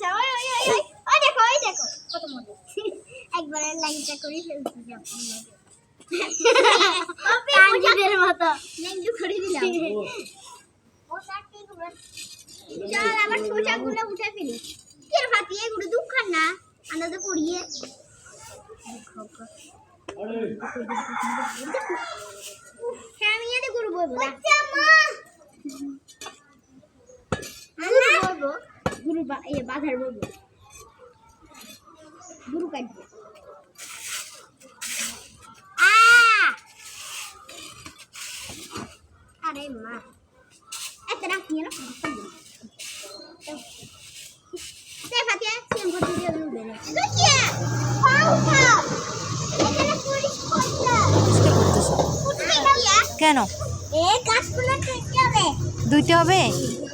আচ্ছা ওই ওই ওই ওই দেখো ওই দেখো। কত মজা। একবারে লাইনটা করে ফেলছি তানজিদের মতো। লেঞ্জু করে দিলাম। চল আবার শোষাগুলো উঠে ফেলি। কেন ফাতি এগুলো দুঃখ না আনন্দ করিয়ে হ্যাঁ আমি এতে গুরু বলব না গুরু বলব গুরু বা ইয়ে বলব। গুরু কাটবো! আরে মা। এত রাখ নিয়ে না দিয়ে দেবো লুকিয়ে! পাও এখানে পুলিশ কেন? এ গাছগুলো কেটে হবে দুইটা হবে?